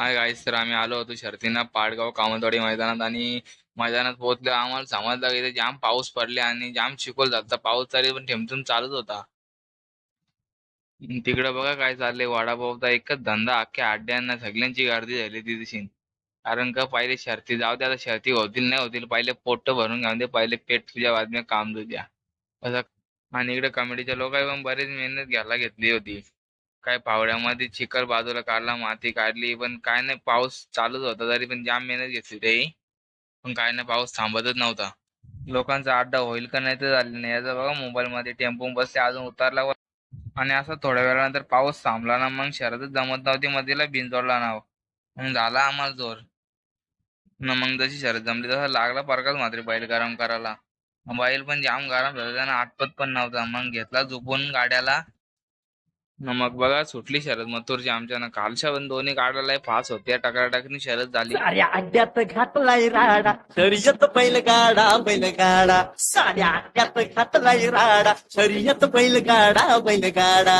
Hi guys तर आम्ही आलो होतो शर्तीना पाडगाव कामतवाडी मैदानात आणि मैदानात पोहोचलो. आम्हाला समजलं की इथे जाम पाऊस पडले आणि जाम चिखल जात. पाऊस तरी पण थेंब चालूच होता. तिकडे बघा काय चाललंय. वडापावचा एकच धंदा. अख्ख्या अड्ड्यांना सगळ्यांची गर्दी झाली तिथे कारण का पहिले शर्ती जाऊ दे आता शर्ती होतील नाही होतील. पहिले पोट भरून घेऊन दे पहिले पेट तुझ्या बातम्या काम तुझ्या. असं. आणि इकडे कमिटीच्या लोकांनी पण बरीच मेहनत घ्यायला घेतली होती. काय पावड्यामध्ये चिखल बाजूला काढला माती काढली पण काय नाही पाऊस चालूच होता तरी पण जाम मेहनत घेतली ते पण काय नाही पाऊस थांबतच नव्हता. लोकांचा अड्डा होईल का नाही तर झाले नाही. याचा बघा मोबाईल मध्ये टेम्पो बसले अजून उतरला आणि असं थोड्या वेळानंतर पाऊस थांबला ना मग शहरातच जमत नव्हती मधीला भिंजोडला ना मग झाला आम्हाला जोर. न मग जशी शरद जमली तसा लागला परकाच मात्र बैल गरम करायला. बैल पण जाम गरम झाला त्यानं आटपत पण नव्हता. मग घेतला झोपून गाड्याला. मग बघा सुटली शरद मथुरची आमच्या कालच्या पण दोन्ही गाड्याला फास होत्या टकराटकनी शरद झाली. साऱ्या अड्ड्यात घातलाय राडा. शर्यत बैल गाडा बैल गाडा साऱ्या अड्ड्यात घातलाय राडा. शर्यत बैल गाडा बैल गाडा